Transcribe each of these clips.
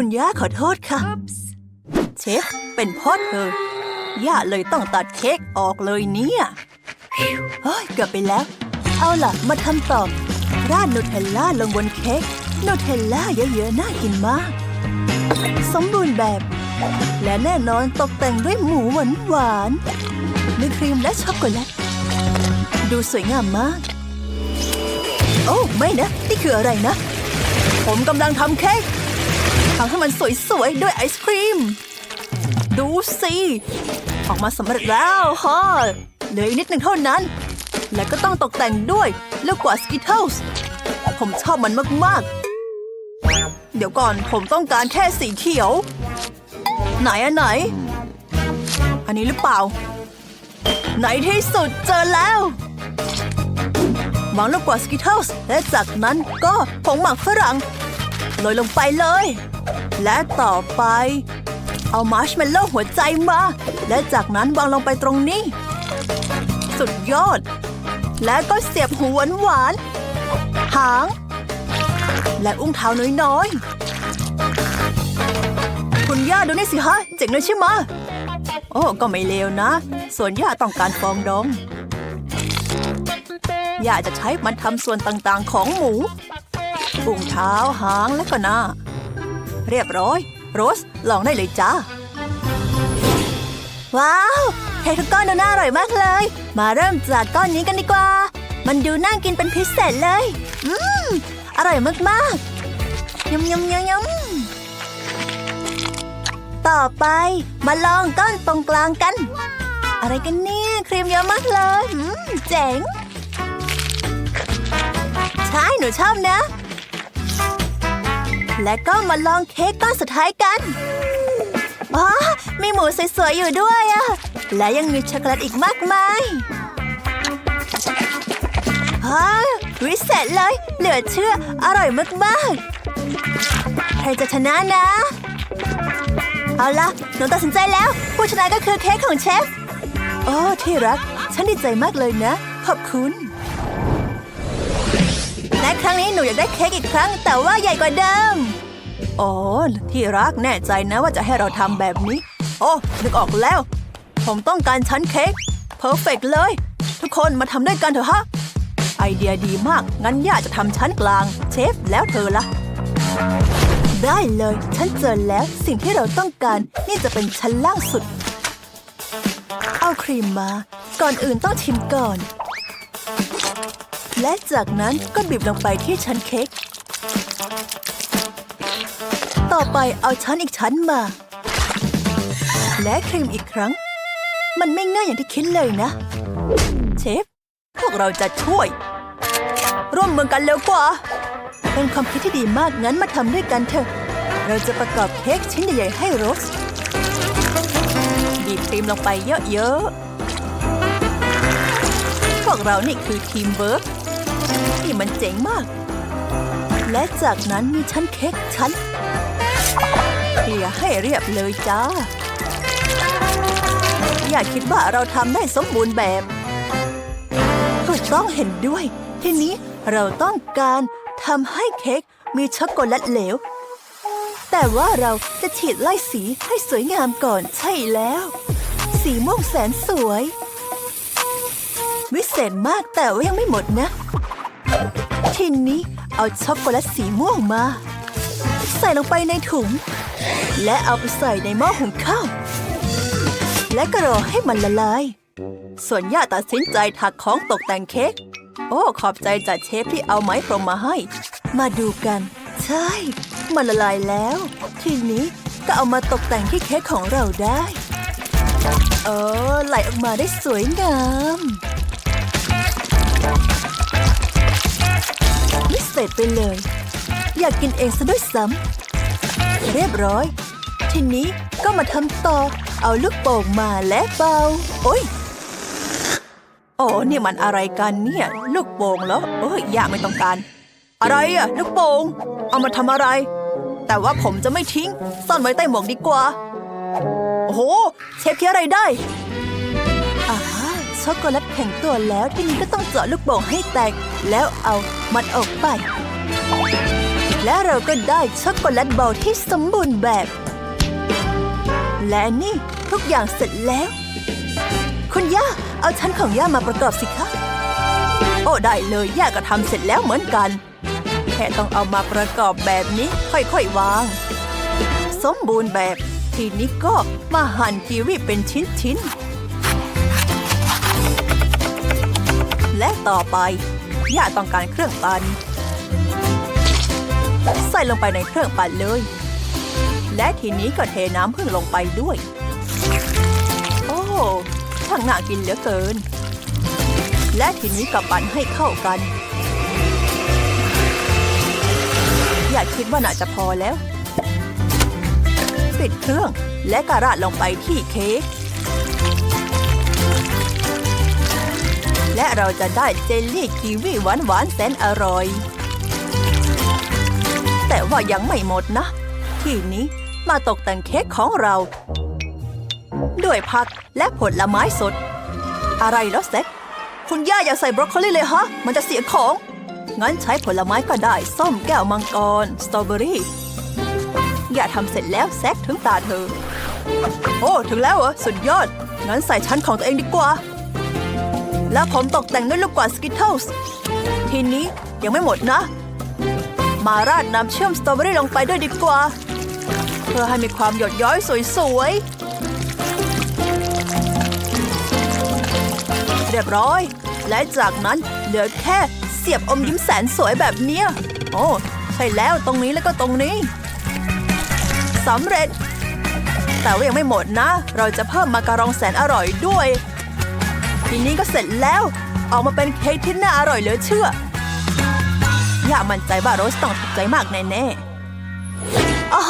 คุณย่าขอโทษค่ะ Oops. เชฟเป็นเพ่อเธอย่าเลยต้องตัดเค้กออกเลยเนี่ยเฮ้ยเกือบไปแล้ว เอาล่ะ มาทำต่อราดนูเทลล่าลงบนเค้กนูเทลล่าเยอะๆ น่ากินมาก สมบูรณ์แบบ และแน่นอนตกแต่งด้วยหมูหวานหวานๆมีครีมและช็อกโกแลต ดูสวยงามมาก โอ้ ไม่นะ นี่คืออะไรนะ ผมกำลังทำเค้ก ทำให้มันสวยๆ ด้วยไอศครีม ดูสิ ออกมาสำเร็จแล้วฮะเหลืออีกนิดหนึ่งเท่านั้น และก็ต้องตกแต่งด้วยลูกกว่าสกิทเทิลส์ผมชอบมันมากๆ เดี๋ยวก่อนผมต้องการแค่สีเขียว ไหนอันไหน อันนี้หรือเปล่า ไหนที่สุดเจอแล้ววางลูกกว่าสกิทเทิลส์และจากนั้นก็ผงหมักฝรั่ง โรยลงไปเลย และต่อไป เอามาร์ชเมลโล่หัวใจมา และจากนั้นวางลงไปตรงนี้ สุดยอด และก็เสียบหูหวานหวานหาง และอุ้งเท้าน้อยๆ คุณย่าดูนี่สิฮะ เจ๋งเลยใช่ไหมโอ้ ก็ไม่เลวนะ ส่วนย่าต้องการฟองดองย่าจะใช้มันทำส่วนต่างๆของหมู อุ้งเท้าหางและก็หน้า เรียบร้อย โรสลองได้เลยจ้า ว้าวเค้กทุกก้อนดูน่าอร่อยมากเลย มาเริ่มจากก้อนนี้กันดีกว่า มันดูน่ากินเป็นพิเศษเลย อืม อร่อยมากๆยำยำยำยำต่อไปมาลองก้อนตรงกลางกัน อะไรกันเนี่ยครีมเยอะมากเลย อืม เจ๋งใช่หนูชอบนะ และก็มาลองเค้กก้อนสุดท้ายกันอ๋อมีหมูสวยๆอยู่ด้วยอะและยังมีช็อกโกแลตอีกมากมายฮ่าวิเศษเลย เหลือเชื่อ อร่อยมากๆ ใครจะชนะนะ เอาล่ะ หนูตัดสินใจแล้ว ผู้ชนะก็คือเค้กของเชฟ โอ้ ที่รัก ฉันดีใจมากเลยนะ ขอบคุณ ครั้งนี้หนูอยากได้เค้กอีกครั้ง แต่ว่าใหญ่กว่าเดิม อ๋อ ที่รักแน่ใจนะว่าจะให้เราทำแบบนี้ โอ้นึกออกแล้ว ผมต้องการชั้นเค้กเพอร์เฟกเลย ทุกคนมาทำด้วยกันเถอะฮะ ไอเดียดีมาก งั้นย่าจะทำชั้นกลาง เชฟแล้วเธอละ่ะได้เลย ฉันเจอแล้วสิ่งที่เราต้องการนี่จะเป็นชั้นล่างสุด เอาครีมมา ก่อนอื่นต้องชิมก่อน และจากนั้นก็บีบลงไปที่ชั้นเค้ก ต่อไปเอาชั้นอีกชั้นมา และครีมอีกครั้ง มันไม่ง่ายอย่างที่คิดเลยนะ เชฟ พวกเราจะช่วย ร่วมมือกันเร็วกว่า เป็นความคิดที่ดีมากงั้นมาทำด้วยกันเถอะ เราจะประกอบเค้กชิ้นใหญ่ๆให้โรสบีบครีมลงไปเยอะๆพวกเรานี่คือทีมเวิร์ก นี่มันเจ๋งมาก และจากนั้นมีชั้นเค้กชั้นเคลียให้เรียบเลยจ้า อย่าคิดว่าเราทำได้สมบูรณ์แบบถูกต้องเห็นด้วย ทีนี้เราต้องการทำให้เค้กมีช็อกโกแลตเหลว แต่ว่าเราจะฉีดไล่สีให้สวยงามก่อนใช่แล้ว สีม่วงแสนสวย วิเศษมากแต่ว่ายังไม่หมดนะ ทีนี้เอาช็อกโกแลตสีม่วงมา ใส่ลงไปในถุง และเอาไปใส่ในหม้อหุงข้าว และก็รอให้มันละลาย ส่วนย่าตัดสินใจถักของตกแต่งเค้ก โอ้ ขอบใจจากเชฟที่เอาไม้พรมมาให้ มาดูกัน ใช่ มันละลายแล้ว ทีนี้ก็เอามาตกแต่งที่เค้กของเราได้เออไหลออกมาได้สวยงาม เศษไปเลย อยากกินเองซะด้วยซ้ำเรียบร้อย ทีนี้ก็มาทำต่อ เอาลูกโป่งมาและเบาโอ้ยโอ้นี่มันอะไรกันเนี่ย ลูกโป่งเหรอโอ้ยอย่าไม่ต้องการ อะไรอะลูกโป่งเอามาทำอะไร แต่ว่าผมจะไม่ทิ้ง ซ่อนไว้ใต้หมวกดีกว่า โอ้โห เชฟเคียอะไรได้ ช็อกโกแลตแข็งตัวแล้วทีนี้ก็ต้องเจาะลูกโป่งให้แตก แล้วเอามันออกไป และเราก็ได้ช็อกโกแลตบอลที่สมบูรณ์แบบ และนี่ทุกอย่างเสร็จแล้ว คุณย่าเอาชั้นของย่ามาประกอบสิคะ โอ้ได้เลยย่าก็ทำเสร็จแล้วเหมือนกัน แค่ต้องเอามาประกอบแบบนี้ค่อยๆวาง สมบูรณ์แบบทีนี้ก็มาหั่นกีวีเป็นชิ้นๆ และต่อไปย่าต้องการเครื่องปั่นใส่ลงไปในเครื่องปั่นเลย และทีนี้ก็เทน้ำผึ้งลงไปด้วย โอ้ช่างน่ากินเหลือเกิน และทีนี้ก็ปั่นให้เข้ากัน อย่าคิดว่าน่าจะพอแล้ว ปิดเครื่องและกระราดลงไปที่เค้ก และเราจะได้เจลลี่กีวีหวานหวานๆแสนอร่อย แต่ว่ายังไม่หมดนะ ทีนี้มาตกแต่งเค้กของเรา ด้วยผักและผลไม้สด อะไรแล้วเซ็ตคุณย่าอย่าใส่บรอกโคลีเลยฮะ มันจะเสียของ งั้นใช้ผลไม้ก็ได้ ส้มแก้วมังกร สตรอเบอรี่ อย่าทำเสร็จแล้วแซกถึงตาเธอ โอ้ ถึงแล้วเหรอ สุดยอด งั้นใส่ชั้นของตัวเองดีกว่า แล้วผมตกแต่งด้วยลูกกวาดสกิทเทิลส์ทีนี้ยังไม่หมดนะ มาราดน้ำเชื่อมสตรอเบอรี่ลงไปด้วยดีกว่า เพื่อให้มีความหยดย้อยสวยๆ เรียบร้อย และจากนั้นเหลือแค่เสียบอมยิ้มแสนสวยแบบเนี้ย โอ้ ใช่แล้วตรงนี้แล้วก็ตรงนี้สำเร็จ แต่ว่ายังไม่หมดนะ เราจะเพิ่มมาการองแสนอร่อยด้วย ทีนี้ก็เสร็จแล้ว ออกมาเป็นเค้กที่น่าอร่อยเหลือเชื่อ อย่ามั่นใจว่าโรสต้องถูกใจมากแน่ๆอ๋อ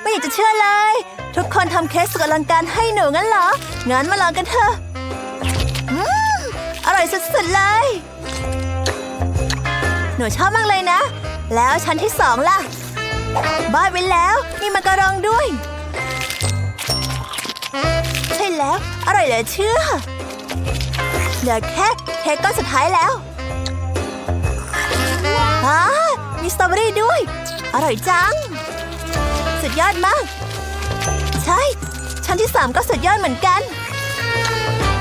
ไม่อยากจะเชื่อเลย ทุกคนทำเค้กสุดอลังการให้หนูงั้นเหรอ งั้นมาลองกันเถอะอืมอร่อยสุดๆเลย หนูชอบมากเลยนะ แล้วชั้นที่สองล่ะ บ้าไปแล้วมีมาการองด้วย ใช่แล้ว อร่อยเหลือเชื่อ เหลือแค่เค้กก้อนสุดท้ายแล้วอ่ามีสตรอเบอรี่ด้วย อร่อยจัง สุดยอดมาก ใช่ ชั้นที่สามก็สุดยอดเหมือนกัน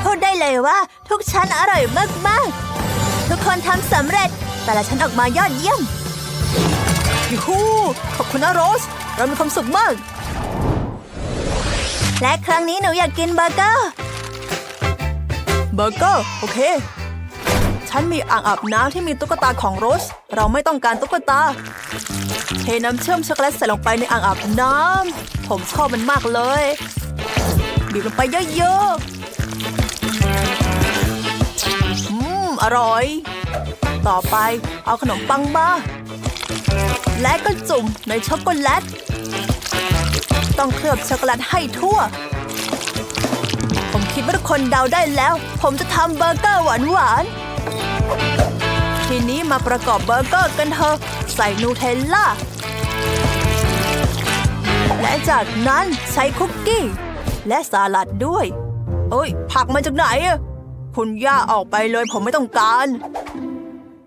พูดได้เลยว่าทุกชั้นอร่อยมากๆ ทุกคนทำสำเร็จ แต่ละชั้นออกมายอดเยี่ยมยูฮูขอบคุณนะโรส เรามีความสุขมาก และครั้งนี้หนูอยากกินเบอร์เกอร์ เบอร์เกอร์ โอเค ฉันมีอ่างอาบน้ำที่มีตุ๊กตาของโรส เราไม่ต้องการตุ๊กตา เทน้ำเชื่อมช็อกโกแลตใส่ลงไปในอ่างอาบน้ำ ผมชอบมันมากเลย บีบลงไปเยอะๆ อืม อร่อย ต่อไปเอาขนมปังมา และก็จุ่มในช็อกโกแลต ต้องเคลือบช็อกโกแลตให้ทั่ว คิดว่าทุกคนเดาได้แล้ว ผมจะทำเบอร์เกอร์หวานๆทีนี้มาประกอบเบอร์เกอร์กันเถอะ ใส่นูเทลล่า และจากนั้นใช้คุกกี้ และสลัดด้วย เอ้ย ผักมาจากไหนอะคุณย่าออกไปเลยผมไม่ต้องการ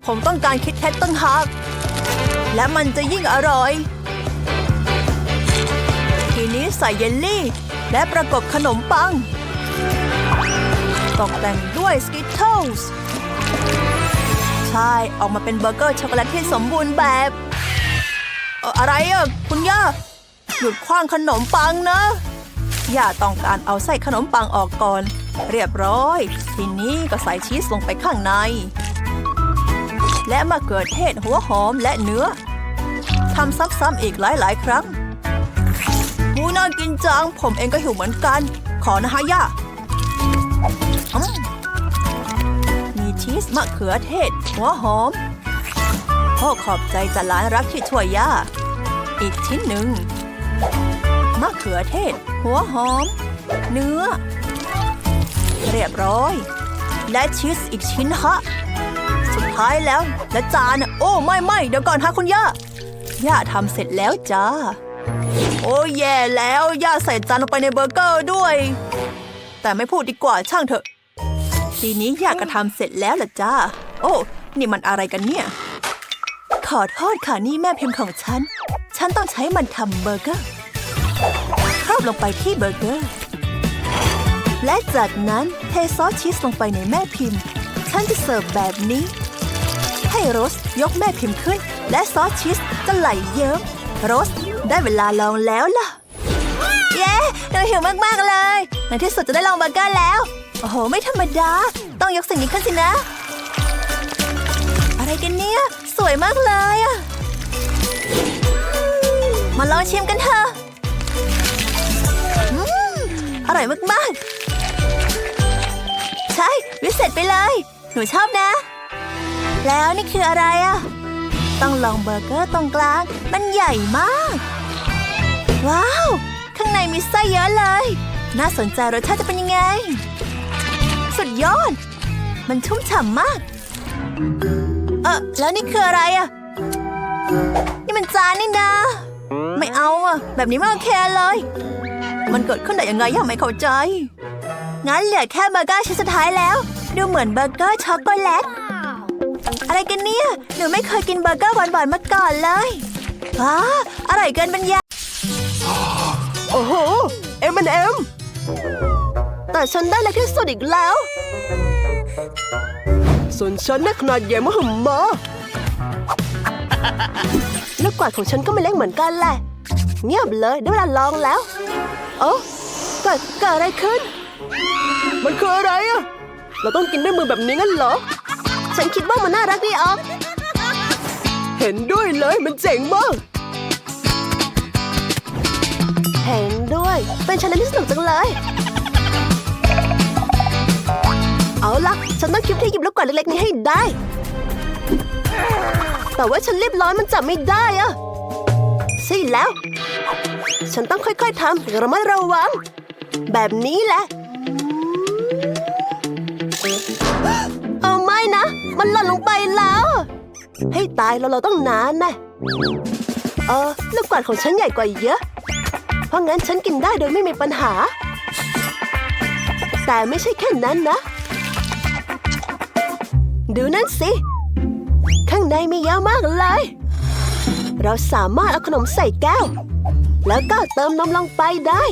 ผมต้องการคิดแคทตั้งหากและมันจะยิ่งอร่อย ทีนี้ใส่เยลลี่ และประกบขนมปัง ตกแต่งด้วยสกิทเทิลส์ใช่ ออกมาเป็นเบอร์เกอร์ช็อกโกแลตที่สมบูรณ์แบบอออะไรอะคุณย่า หยุดคว้างขนมปังนะ ย่าต้องการเอาไส้ขนมปังออกก่อน เรียบร้อย ทีนี้ก็ใส่ชีสลงไปข้างใน และมะเขือเทศหัวหอมและเนื้อทำซ้ำๆอีกหลายๆ ครั้งหูน่ากินจัง ผมเองก็หิวเหมือนกัน ขอนะฮะย่า มีชีสมะเขือเทศ หัวหอม พ่อขอบใจจะหลานรักที่ช่วยย่า อีกชิ้นหนึ่ง มะเขือเทศ หัวหอม เนื้อ เรียบร้อย และชีสอีกชิ้นฮะสุดท้ายแล้ว และจานโอ้ไม่ไม่เดี๋ยวก่อนฮะคุณย่า ย่าทำเสร็จแล้วจ้า โอ้แย่แล้ว ย่าใส่จานลงไปในเบอร์เกอร์ด้วยแต่ไม่พูดดีกว่าช่างเถอะ ทีนี้ยาก็ทำเสร็จแล้วล่ะจ้า โอ้ นี่มันอะไรกันเนี่ยขขอโทษค่ะนี่แม่พิมพ์ของฉัน ฉันต้องใช้มันทำเบอร์เกอร์ครอบลงไปที่เบอร์เกอร์ และจากนั้นเทซอสชีสลงไปในแม่พิมพ์ ฉันจะเสิร์ฟแบบนี้ ให้โรสยกแม่พิมพ์ขึ้น และซอสชีสจะไหลเยิ้มโรสได้เวลาลองแล้วล่ะ เย้หนูหิวมากๆเลย ในที่สุดจะได้ลองเบอร์เกอร์แล้ว โอ้โห ไม่ธรรมดา ต้องยกสิ่งนี้ขึ้นสินะ อะไรกันเนี่ย สวยมากเลยอะมาลองชิมกันเถอะอร่อยมากๆ ใช่ วิเศษไปเลย หนูชอบนะ แล้วนี่คืออะไรอะต้องลองเบอร์เกอร์ตรงกลาง มันใหญ่มาก ว้าว ข้างในมีไส้เยอะเลย น่าสนใจรสชาติจะเป็นยังไง สุดยอด มันชุ่มฉ่ำมาก เออแล้วนี่คืออะไรอะนี่มันจานนี่นะ ไม่เอาอะแบบนี้ไม่โอเคเลย มันเกิดขึ้นได้ยังไงยังไม่เข้าใจ งั้นเหลือแค่เบอร์เกอร์ชิ้นสุดท้ายแล้ว ดูเหมือนเบอร์เกอร์ช็อกโกแลตอะไรกันเนี่ย หนูไม่เคยกินเบอร์เกอร์หวานๆมาก่อนเลยว้าอร่อยเกินบรรยายโอ้โหเอ็มเอ็ม แต่ฉันได้เล็กที่สุดอีกแล้ว ส่วนฉันได้ขนาดใหญ่มหึมาลูกกวาดของฉันก็ไม่เล็กเหมือนกันแหละ เงียบเลยได้เวลาลองแล้ว โอ้เกิดเกิดอะไรขึ้น มันคืออะไรอะเราต้องกินด้วยมือแบบนี้งั้นเหรอ ฉันคิดว่ามันน่ารักดีออกเห็นด้วยเลยมันเจ๋งมาก เห็นด้วย เป็นชาเลนจ์ที่สนุกจังเลย เอาล่ะฉันต้องคิดที่หยิบลูกกวาดเล็กๆนี้ให้ได้ แต่ว่าฉันรีบร้อนมันจับไม่ได้อะใช่แล้ว ฉันต้องค่อยๆทำระมัดระวัง แบบนี้แหละเอาไม่นะ มันหล่นลงไปแล้ว ให้ตายแล้วเราต้องนานนะเออลูกกวาดของฉันใหญ่กว่าเยอะ เพราะงั้นฉันกินได้โดยไม่มีปัญหา แต่ไม่ใช่แค่นั้นนะ ดูนั่นสิ ข้างในมีเยอะมากเลย เราสามารถเอาขนมใส่แก้ว แล้วก็เติมนมลงไปได้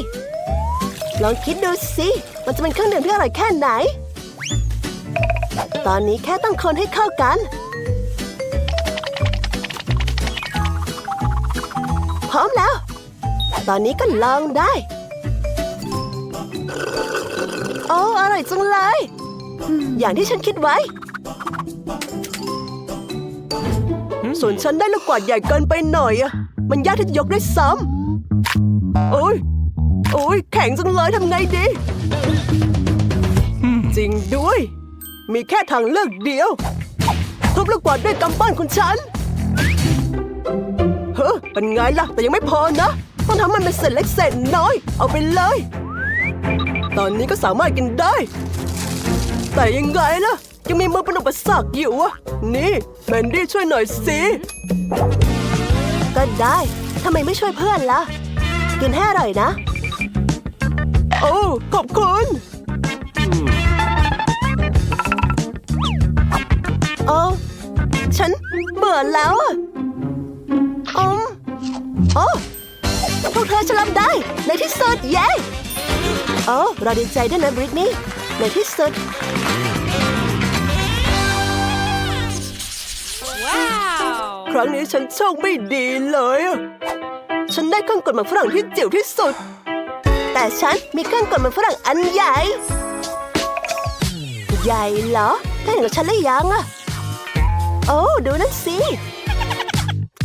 ลองคิดดูสิ มันจะเป็นเครื่องดื่มที่อร่อยแค่ไหน ตอนนี้แค่ต้องคนให้เข้ากัน พร้อมแล้ว ตอนนี้ก็ลองได้ โอ้ อร่อยจังเลย อย่างที่ฉันคิดไว้ ส่วนฉันได้ลูกกวาดใหญ่เกินไปหน่อยอะมันยากที่จะยกได้ซ้ำโอ้ยโอ้ยแข็งจังเลยทำไงดี จริงด้วย มีแค่ทางเลือกเดียว ทุบลูกกวาดด้วยกำปั้นของฉัน เฮ้อเป็นไงล่ะ แต่ยังไม่พอนะ ต้องทำมันเป็นเศษเล็กเศษน้อย เอาไปเลย ตอนนี้ก็สามารถกินได้ แต่ยังไงล่ะ ยังมีมือเป็นอุปสรรคอยู่อะนี่แมนดี้ช่วยหน่อยสิ ก็ได้ทำไมไม่ช่วยเพื่อนล่ะ กินให้อร่อยนะ โอ้ขอบคุณโอ้ฉันเบื่อแล้วอะอืมโอ้พวกเธอจะรับได้ ในที่สุดเย้โอ้เราดีใจด้วยนะบริตนี่ในที่สุด ครั้งนี้ฉันโชคไม่ดีเลยอะฉันได้เครื่องกดหมากฝรั่งที่จิ๋วที่สุด แต่ฉันมีเครื่องกดหมากฝรั่งอันใหญ่ ใหญ่เหรอเธอเห็นกับฉันหรือยังอะโอ้ดูนั่นสิ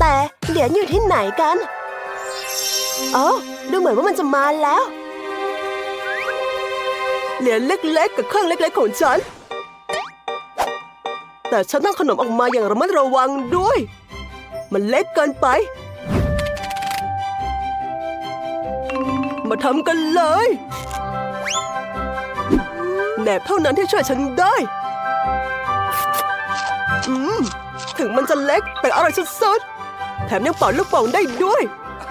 แต่เหรียญอยู่ที่ไหนกันโอ้ดูเหมือนว่ามันจะมาแล้ว เหรียญเล็กๆ กับเครื่องเล็กๆของฉัน แต่ฉันต้องขนมออกมาอย่างระมัดระวังด้วย มันเล็กเกินไป มาทำกันเลยแหนบเท่านั้นที่ช่วยฉันได้ อืม ถึงมันจะเล็กแต่อร่อยสุดๆ แถมยังเป่าลูกโป่งได้ด้วย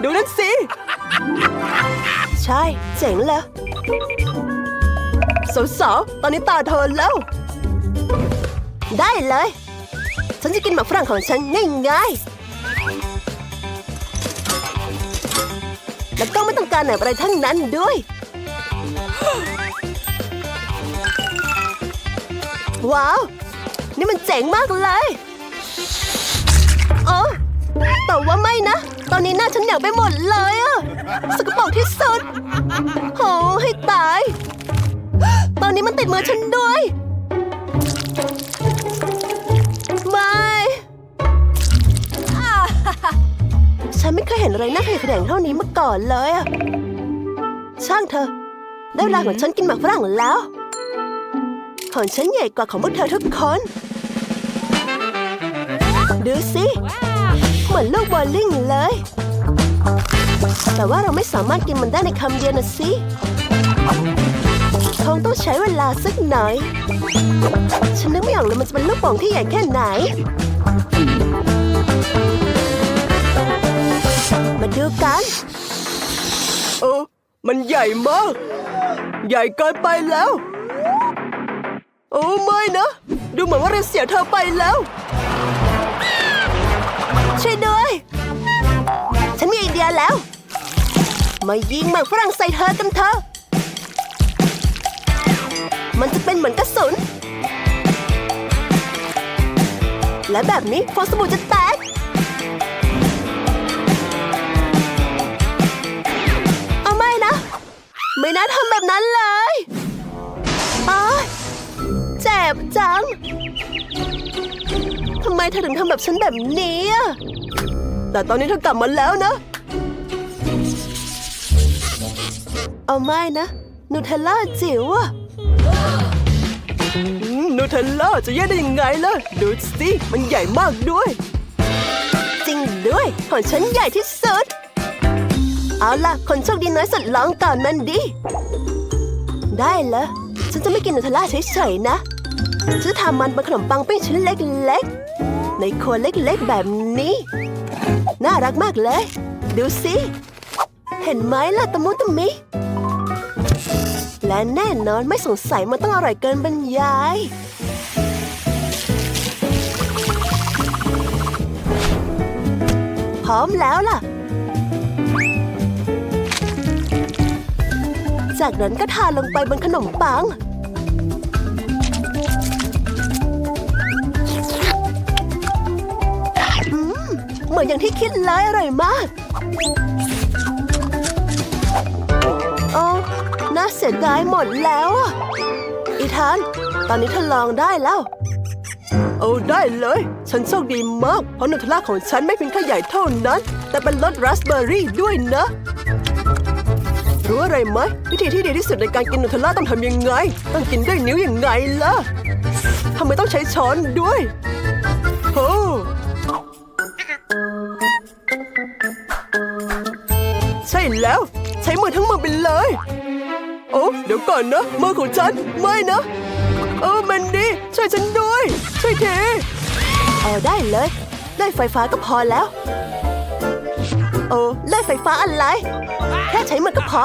ดูนั่นสิ ใช่ เจ๋งเลยสาวๆ ตอนนี้ตาเธอแล้ว ได้เลย ฉันจะกินหมากฝรั่งของฉันง่ายๆ ต้องการอะไรทั้งนั้นด้วย ว้าว นี่มันเจ๋งมากเลยเออแต่ว่าไม่นะ ตอนนี้หน้าฉันเหนียวไปหมดเลยอะสกปรกที่สุดโอ้ให้ตาย ตอนนี้มันติดมือฉันด้วย ฉันไม่เคยเห็นอะไรน่าขยะแขยงเท่านี้มาก่อนเลยอะช่างเธอ ได้เวลาของฉันกินหมากฝรั่งแล้วของฉันใหญ่กว่าของพวกเธอทุกคน ดูสิเหมือนลูกบอลลิงเลย แต่ว่าเราไม่สามารถกินมันได้ในคำเดียวนะสิคงต้องใช้เวลาสักหน่อย ฉันนึกไม่ออกเลยมันจะเป็นลูกโป่งที่ใหญ่แค่ไหน มาดูกัน เออ มันใหญ่มาก ใหญ่เกินไปแล้ว โอ้ไม่นะ ดูเหมือนว่าเราเสียเธอไปแล้ว ช่วยด้วย ฉันมีไอเดียแล้ว มายิงหมากฝรั่งใส่เธอกันเถอะ มันจะเป็นเหมือนกระสุน และแบบนี้ฟองสบู่จะแต ไม่น่าทำแบบนั้นเลยอ้ายเจ็บจัง ทำไมเธอถึงทำแบบฉันแบบนี้ แต่ตอนนี้เธอกลับมาแล้วนะ เอาไม่นะนูเทลล่าจิ๋วอะอืมนูเทลล่าจะแย่ได้ยังไงล่ะ ดูสิ มันใหญ่มากด้วย จริงด้วย ของฉันใหญ่ที่สุด เอาล่ะ คนโชคดีน้อยสุดลองก่อนมันดิ ได้เหรอ ฉันจะไม่กินนูเทลล่าเฉยๆนะ ฉันจะทำมันเป็นขนมปังปิ้งชิ้นเล็กๆ ในครัวเล็กๆแบบนี้ น่ารักมากเลย ดูสิ เห็นไหมล่ะตะมุตะมิ และแน่นอนไม่สงสัยมันต้องอร่อยเกินบรรยายพร้อมแล้วล่ะ จากนั้นก็ทาลงไปบนขนมปังอืมเหมือนอย่างที่คิดเลยอร่อยมาก โอ้น่าเสียดายหมดแล้วอะอีธาน ตอนนี้เธอลองได้แล้วโอ้ได้เลย ฉันโชคดีมาก เพราะนูเทล่าของฉันไม่เพียงแค่ใหญ่เท่านั้น แต่เป็นรสราสเบอร์รี่ด้วยนะ รู้อะไรไหมวิธีที่ดีที่สุดในการกินนูเทลล่าต้องทำยังไง ต้องกินด้วยนิ้วยังไงล่ะทำไมต้องใช้ช้อนด้วยโอ้ใช่แล้ว ใช้มือทั้งมือไปเลย โอ้เดี๋ยวก่อนนะมือของฉันไม่นะเออแมันดีช่วยฉันด้วย ช่วยทีเออได้เลย ได้ไฟฟ้าก็พอแล้ว โอ้ได้ไฟฟ้าอะไร แค่ใช้มือก็พอ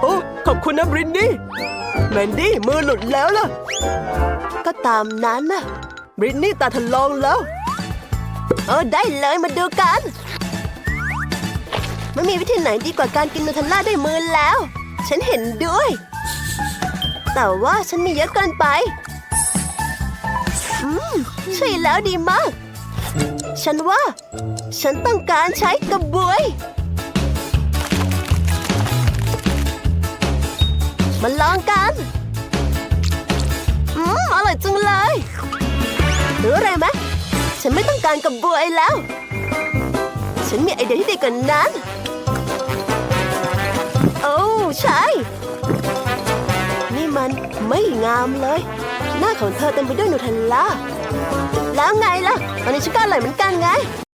โอ้ ขอบคุณนะบรินนี่ แมนดี้มือหลุดแล้วล่ะ ก็ตามนั้นนะบรินนี่ตาทดลองแล้ว เออได้เลยมาดูกัน ไม่มีวิธีไหนดีกว่าการกินนูเทลล่าด้วยมือแล้ว ฉันเห็นด้วย แต่ว่าฉันมีเยอะเกินไป อืมใช่แล้วดีมาก ฉันว่า ฉันต้องการใช้กระบวย มาลองกัน อืม อร่อยจังเลยรู้อะไรไหมฉันไม่ต้องการกระบวยแล้ว ฉันมีไอเดียที่ดีกว่านั้น โอ้ใช่ นี่มันไม่งามเลย หน้าของเธอเต็มไปด้วยนูเทลล่า แล้วไงล่ะวันนี้ฉันก็อร่อยเหมือนกันไง